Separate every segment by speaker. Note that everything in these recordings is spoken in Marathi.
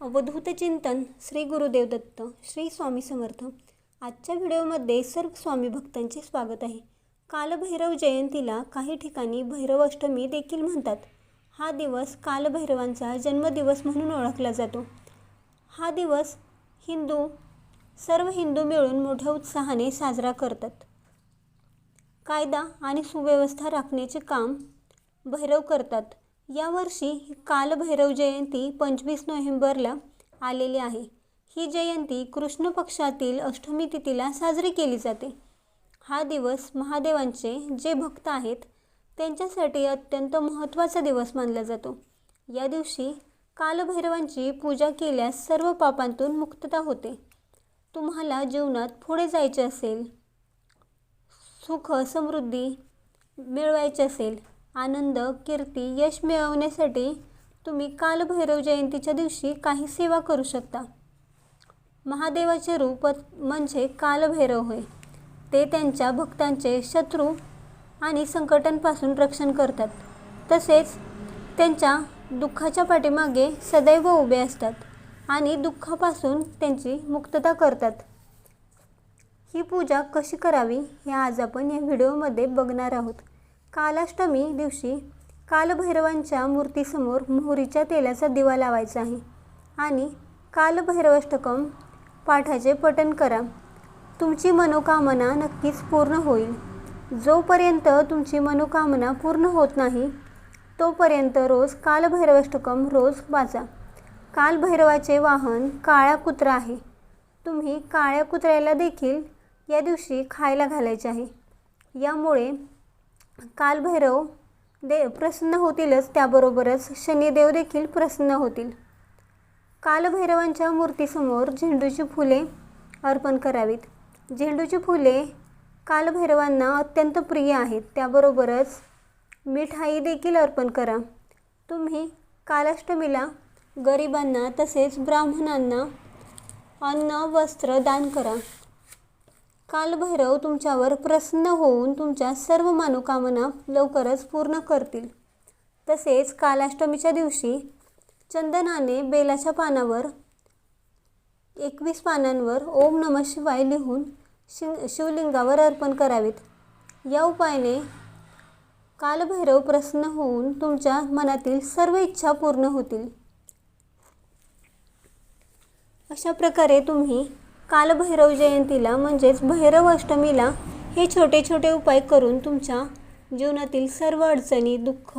Speaker 1: अवधूत चिंतन श्री गुरुदेव दत्त श्री स्वामी समर्थ. आजच्या व्हिडिओमध्ये सर्व स्वामी भक्तांचे स्वागत आहे. कालभैरव जयंतीला काही ठिकाणी भैरव अष्टमी देखील म्हणतात. हा दिवस कालभैरवांचा जन्मदिवस म्हणून ओळखला जातो. हा दिवस हिंदू सर्व हिंदू मिळून मोठ्या उत्साहाने साजरा करतात. कायदा आणि सुव्यवस्था राखण्याचे काम भैरव करतात. यावर्षी कालभैरव जयंती पंचवीस नोव्हेंबरला आलेली आहे. ही जयंती कृष्ण पक्षातील अष्टमी तिथीला साजरी केली जाते. हा दिवस महादेवांचे जे भक्त आहेत त्यांच्यासाठी अत्यंत महत्त्वाचा दिवस मानला जातो. या दिवशी कालभैरवांची पूजा केल्यास सर्व पापांतून मुक्तता होते. तुम्हाला जीवनात पुढे जायचे असेल सुख समृद्धी मिळवायची असेल आनंद कीर्ती यश मिळवण्यासाठी तुम्ही कालभैरव जयंतीच्या दिवशी काही सेवा करू शकता. महादेवाचे रूप म्हणजे कालभैरव होय. ते त्यांच्या भक्तांचे शत्रू आणि संकटांपासून रक्षण करतात. तसेच त्यांच्या दुःखाच्या पाठीमागे सदैव उभे असतात आणि दुःखापासून त्यांची मुक्तता करतात. ही पूजा कशी करावी हे आज आपण या व्हिडिओमध्ये बघणार आहोत. कालाष्टमी दिवशी कालभैरवांच्या मूर्तीसमोर मोहरीच्या तेलाचा दिवा लावायचा आहे. आणि कालभैरवाष्टकम पाठाचे पठण करा. तुमची मनोकामना नक्कीच पूर्ण होईल. जोपर्यंत तुमची मनोकामना पूर्ण होत नाही तोपर्यंत रोज कालभैरवाष्टकम रोज वाचा. कालभैरवाचे वाहन काळा कुत्रा आहे. तुम्ही काळ्या कुत्र्याला देखील या दिवशी खायला घालायचे आहे. यामुळे कालभैरव दे प्रसन्न होतीलच त्याबरोबरच शनिदेव देखील प्रसन्न होतील. कालभैरवांच्या मूर्तीसमोर झेंडूची फुले अर्पण करावीत. झेंडूची फुले कालभैरवांना अत्यंत प्रिय आहेत. त्याबरोबरच मिठाई देखील अर्पण करा. तुम्ही कालाष्टमीला गरिबांना तसेच ब्राह्मणांना अन्न वस्त्र दान करा. कालभैरव तुमच्यावर प्रसन्न होऊन तुमच्या सर्व मनोकामना लवकरच पूर्ण करतील. तसेच कालाष्टमीच्या दिवशी चंदनाने बेलाच्या पानावर एकवीस पानांवर ओम नम शिवाय लिहून शिंग शिवलिंगावर अर्पण करावेत. या उपायाने कालभैरव प्रसन्न होऊन तुमच्या मनातील सर्व इच्छा पूर्ण होतील. अशा प्रकारे तुम्ही कालभैरव जयंतीला म्हणजेच भैरव अष्टमीला हे छोटे छोटे उपाय करून तुमच्या जीवनातील सर्व अडचणी दुःख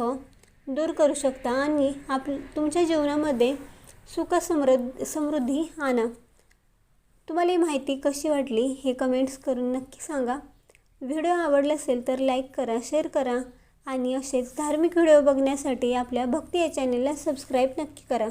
Speaker 1: दूर करू शकता आणि आप तुमच्या जीवनामध्ये सुख समृद्ध समृद्धी आणा. तुम्हाला ही माहिती कशी वाटली हे कमेंट्स करून नक्की सांगा. व्हिडिओ आवडला असेल तर लाईक करा शेअर करा आणि असेच धार्मिक व्हिडिओ बघण्यासाठी आपल्या भक्ती या चॅनेलला सबस्क्राईब नक्की करा.